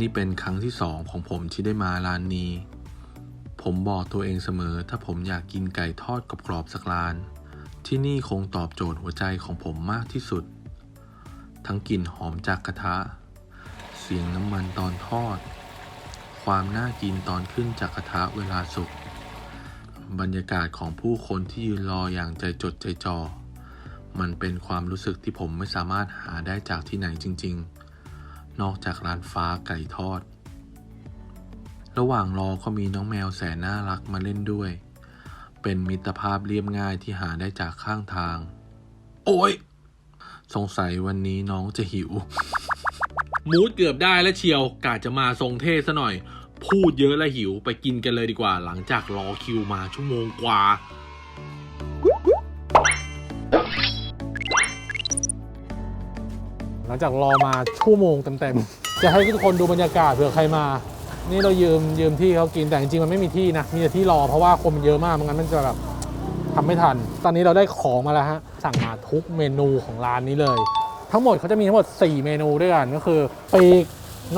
นี่เป็นครั้งที่สองของผมที่ได้มาร้านนี้ ผมบอกตัวเองเสมอถ้าผมอยากกินไก่ทอดกรอบๆสักร้าน ที่นี่คงตอบโจทย์หัวใจของผมมากที่สุด ทั้งกลิ่นหอมจากกระทะ เสียงน้ำมันตอนทอด ความน่ากินตอนขึ้นจากกระทะเวลาสุก บรรยากาศของผู้คนที่ยืนรออย่างใจจดใจจ่อ มันเป็นความรู้สึกที่ผมไม่สามารถหาได้จากที่ไหนจริง ๆ นอกจากร้านฟ้าไก่ทอด ระหว่างรอก็มีน้องแมวแสนน่ารักมาเล่นด้วย เป็นมิตรภาพเรียบง่ายที่หาได้จากข้างทาง โอ้ย สงสัยวันนี้น้องจะหิว มูดเกือบได้แล้วเชียวกาจะมาทรงเท่ซะหน่อย พูดเยอะและหิวไปกินกันเลยดีกว่าหลังจากรอคิวมาชั่วโมงกว่า หลังจากรอมาชั่วโมงเต็มๆ จะให้ทุกคนดูบรรยากาศเผื่อใครมา นี่เรายืมยืมที่เขากินแต่จริงๆมันไม่มีที่นะ มีแต่ที่รอเพราะว่าคนมันเยอะมากไม่งั้นมันจะแบบทำไม่ทัน ตอนนี้เราได้ของมาแล้วฮะ สั่งมาทุกเมนูของร้านนี้เลย ทั้งหมดเขาจะมีทั้งหมด 4 เมนูด้วยกันก็คือปีก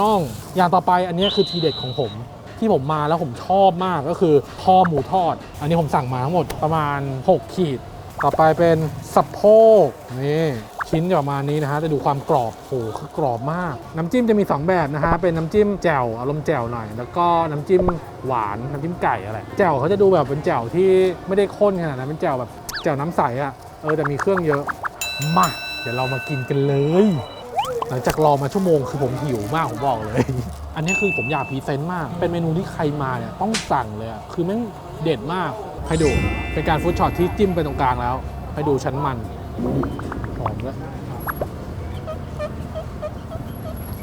น่อง อย่างต่อไปอันนี้คือทีเด็ดของผม ที่ผมมาแล้วผมชอบมากก็คือคอหมูทอด อันนี้ผมสั่งมาทั้งหมดประมาณ 6 ขีด ต่อไปเป็นสะโพกนี่ ชิ้นจะประมาณนี้นะฮะจะดูความกรอบโหคือกรอบมาก น้ำจิ้มจะมี 2 แบบนะฮะเป็นน้ำจิ้มแจ่วอารมณ์แจ่วหน่อย แล้วก็น้ำจิ้มหวานน้ำจิ้มไก่อะไรแจ่วเขาจะดูแบบเป็นแจ่วที่ไม่ได้ข้นขนาดนั้นเป็นแจ่วแบบแจ่วน้ำใสอะเออแต่มีเครื่องเยอะมาเดี๋ยวเรามากินกันเลยหลังจากรอมาชั่วโมงคือผมหิวมากผมบอกเลย อันนี้คือผมอยากพรีเซนต์มาก เป็นเมนูที่ใครมาเนี่ยต้องสั่งเลยอะคือแม่งเด็ดมากให้ดูเป็นการฟู้ดช็อตที่จิ้มไปตรงกลางแล้วให้ดูชั้นมัน หอมด้วย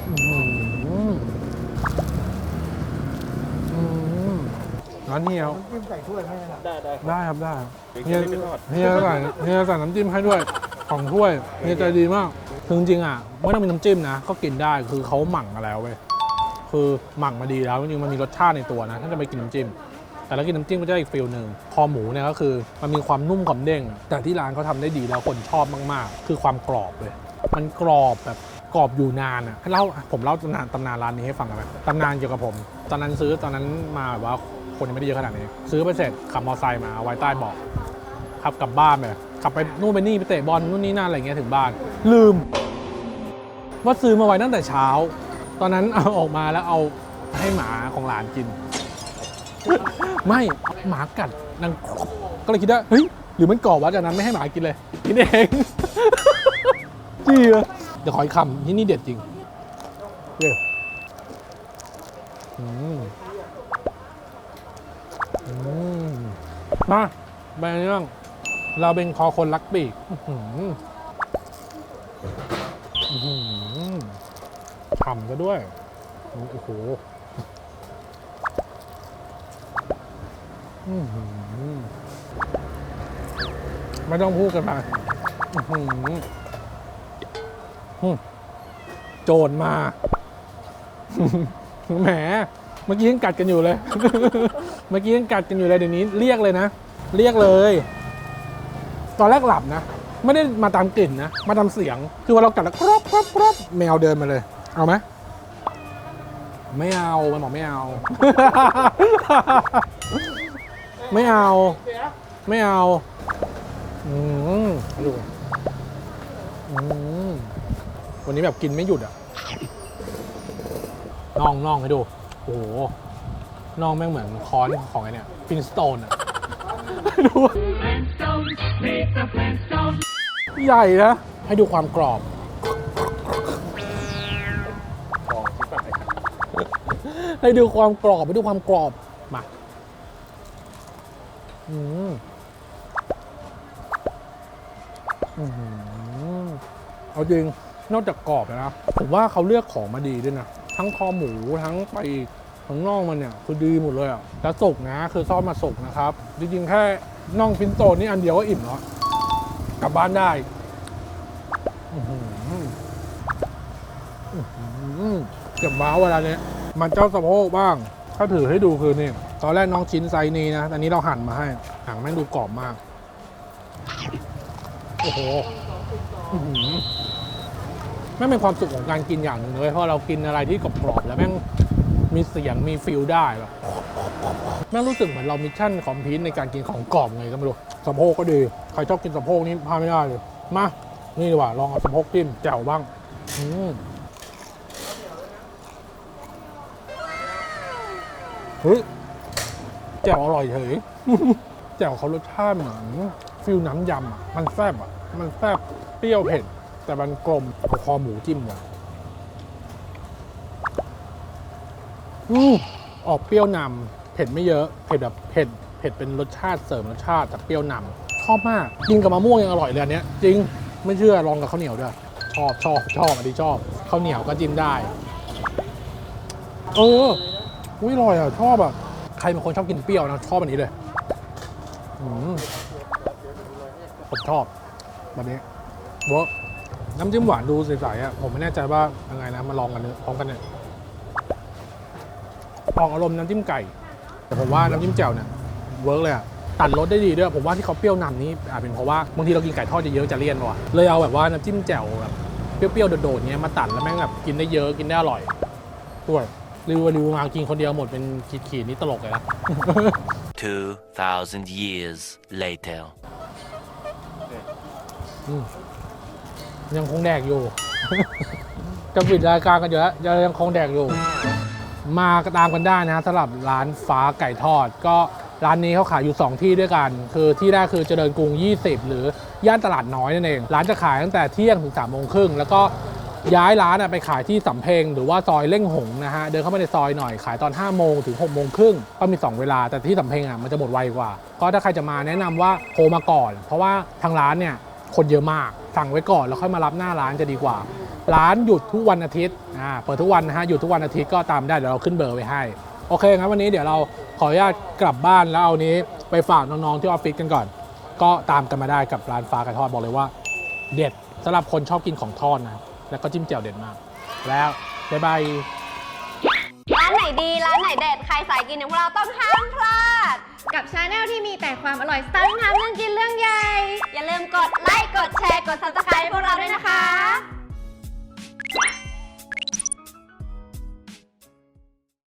อื้อหืออืมร้านเฮียวจิ้มใส่ถ้วยให้นะได้ครับได้เฮียเฮียใส่เฮียใส่น้ำจิ้มให้ด้วยของถ้วยเฮียใจดีมากคือจริงๆอะไม่ต้องมีน้ำจิ้มนะก็กินได้คือเขาหมักมาแล้วเว้ยคือหมักมาดีแล้วจริงๆมันมีรสชาติในตัวนะ ถ้าจะไปกินน้ำจิ้ม แต่แล้วกินน้ำจิ้มก็จะได้อีกฟิลหนึ่งคอหมูเนี่ยก็คือมันมีความนุ่มความเด้ง แต่ที่ร้านเขาทำได้ดีแล้วคนชอบมากๆ คือความกรอบเลย มันกรอบแบบกรอบอยู่นานอะให้เล่าผมเล่าตำนานตำนานร้านนี้ให้ฟังกันไหมตำนานเกี่ยวกับผม ตอนนั้นซื้อตอนนั้นมาแบบว่าคนยังไม่ได้เยอะขนาดนี้ ซื้อไปเสร็จขับมอเตอร์ไซค์มาเอาไว้ใต้เบาะขับกลับบ้านไปขับไปนู่นไปนี่ไปเตะบอลนู่นนี่นั่นอะไรเงี้ยถึงบ้าน ลืม ว่าซื้อมาไว้ตั้งแต่เช้า ตอนนั้นเอาออกมาแล้วเอาให้หมาของหลานกิน ไม่หมากัดนางก็เลยคิดว่าเฮ้ยหรือมันกรอบวะจากนั้นไม่ให้หมากินเลยกินเองจริงเหรอเดี๋ยวขออีกคำที่นี่เด็ดจริงเย้อืมอืมาไปเรื่องเราเป็นคอคนรักปีกอื้อหืออื้อหือฉ่ำซะด้วย โอ้โห อื้อหือ ไม่ต้องพูดกันมาอื้อหืออืมโจรมา แหม เมื่อกี้ยังกัดกันอยู่เลย เมื่อกี้ยังกัดกันอยู่เลยเดี๋ยวนี้ เรียกเลยนะ เรียกเลย ตอนแรกหลับนะ ไม่ได้มาตามกลิ่นนะ มาตามเสียง คือว่าเรากัดแล้วกรอบกรอบกรอบแมวเดินมาเลย เอาไหมไม่เอา มันบอกไม่เอา ไม่เอา ไม่เอา อืมดูอืมวันนี้แบบกินไม่หยุดอะน่องน่องให้ดู โอ้โหน่องแม่งเหมือนค้อนของไอ้เนี่ยฟินสโตนอะ ดู ใหญ่นะ ให้ดูความกรอบให้ดูความกรอบให้ดูความกรอบ อืมอือเอาจริง นอกจากกรอบนะ ผมว่าเขาเลือกของมาดีด้วยนะ ทั้งคอหมูทั้งไปทั้งน่องมันเนี่ย คือดีหมดเลยอะแล้วสุกนะ คือซ่อมมาสุกนะครับ จริงๆ แค่น่องฟินโตนี่อันเดียวก็อิ่มแล้วกลับบ้านได้เกืออื้อหือเก็บว้าเวลาเนี้ยมันเจ้าสะโพกบ้าง ถ้าถือให้ดูคือนี่ ตอนแรกน้องชิ้นไซส์นี้นะแต่นี้เราหั่นมาให้หางแม่งดูกรอบมาก โอ้โหแม่งเป็นความสุขของการกินอย่างหนึ่งเลยเพราะเรากินอะไรที่กรอบๆแล้วแม่งมีเสียงมีฟิลได้แบบแม่งรู้สึกเหมือนเรามิชชั่นคอมพิวในการกินของกรอบไงก็ไม่รู้สะโพกก็ดีใครชอบกินสะโพกนี่พลาดไม่ได้เลยมานี่ดีกว่าลองเอาสะโพกจิ้มแจ่วบ้าง อืม เฮ้ยแจ่วอร่อยเฉยแจ่วเขารสชาติเหมือนฟิลน้ำยำอะมันแซ่บอะ มันแซ่บเปรี้ยวเผ็ดแต่มันกลมเอาคอหมูจิ้มเลยอืมออกเปรี้ยวนำเผ็ดไม่เยอะเผ็ดแบบเผ็ดเผ็ดเป็นรสชาติเสริมรสชาติแต่เปรี้ยวนำชอบมากกินกับมะม่วงยังอร่อยเลยอันเนี้ยจริงไม่เชื่อลองกับข้าวเหนียวด้วยชอบชอบชอบอันนี้ชอบข้าวเหนียวก็จิ้มได้ เออ อุ้ยอร่อยอะ ชอบอะ ใครเป็นคนชอบกินเปรี้ยวนะ ชอบอันนี้เลยอืมผมชอบ แบบนี้เวิร์กน้ำจิ้มหวานดูใสๆอะ ผมไม่แน่ใจว่ายังไงนะ มาลองกันเนื้อพร้อมกันเนี่ยออกอารมณ์น้ำจิ้มไก่ แต่ผมว่าน้ำจิ้มแจ่วเนี่ยเวิร์กเลยอะตัดรสได้ดีด้วย ผมว่าที่เขาเปรี้ยวนำนี้อาจเป็นเพราะว่าบางทีเรากินไก่ทอดจะเยอะจะเลี่ยนว่ะเลยเอาแบบว่าน้ำจิ้มแจ่วแบบเปรี้ยวๆโดดๆเนี้ยมาตัดแล้วแม่งแบบกินได้เยอะกินได้อร่อยด้วย รีวิวรีวิวมากินคนเดียวหมดเป็นขีดๆนี่ตลกเลยนะ 2,000 years later. ยังคงแดกอยู่ จะปิดรายการกันอยู่แล้วยังยังคงแดกอยู่ มาก็ตามกันได้นะสำหรับร้านฟ้าไก่ทอด ก็ร้านนี้เขาขายอยู่ 2 ที่ด้วยกัน คือที่แรกคือเจริญกรุง 20 หรือย่านตลาดน้อยนั่นเอง ร้านจะขายตั้งแต่เที่ยงถึง3ามโมงครึ่งแล้วก็ ย้ายร้านไปขายที่สำเพ็งหรือว่าซอยเล่งหงนะฮะเดินเข้ามาในซอยหน่อยขายตอน 5 โมงถึง 6 โมงครึ่งก็มี 2 เวลาแต่ที่สำเพ็งอะมันจะหมดไวกว่า ก็ถ้าใครจะมาแนะนำว่าโทรมาก่อน เพราะว่าทางร้านเนี่ยคนเยอะมากสั่งไว้ก่อนแล้วค่อยมารับหน้าร้านจะดีกว่า ร้านหยุดทุกวันอาทิตย์อ่าเปิดทุกวันนะฮะหยุดทุกวันอาทิตย์ก็ตามได้เดี๋ยวเราขึ้นเบอร์ไว้ให้โอเคงั้นวันนี้เดี๋ยวเราขออนุญาตกลับบ้านแล้วเอานี้ไปฝากน้องๆที่ออฟฟิศกันก่อน ก็ตามกันมาได้กับร้านฟ้าไก่ทอดบอกเลยว่า เด็ดสำหรับคนชอบกินของทอดนะ แล้วก็จิ้มแจ่วเด็ดมาก แล้วบ๊ายบายร้านไหนดีร้านไหนเด็ดใครสายกินอย่างพวกเราต้องห้ามพลาด กับชาแนลที่มีแต่ความอร่อยสไตล์ทำเรื่องกินเรื่องใหญ่ อย่าลืมกดไลค์กดแชร์กด subscribe ให้พวกเราด้วยนะคะ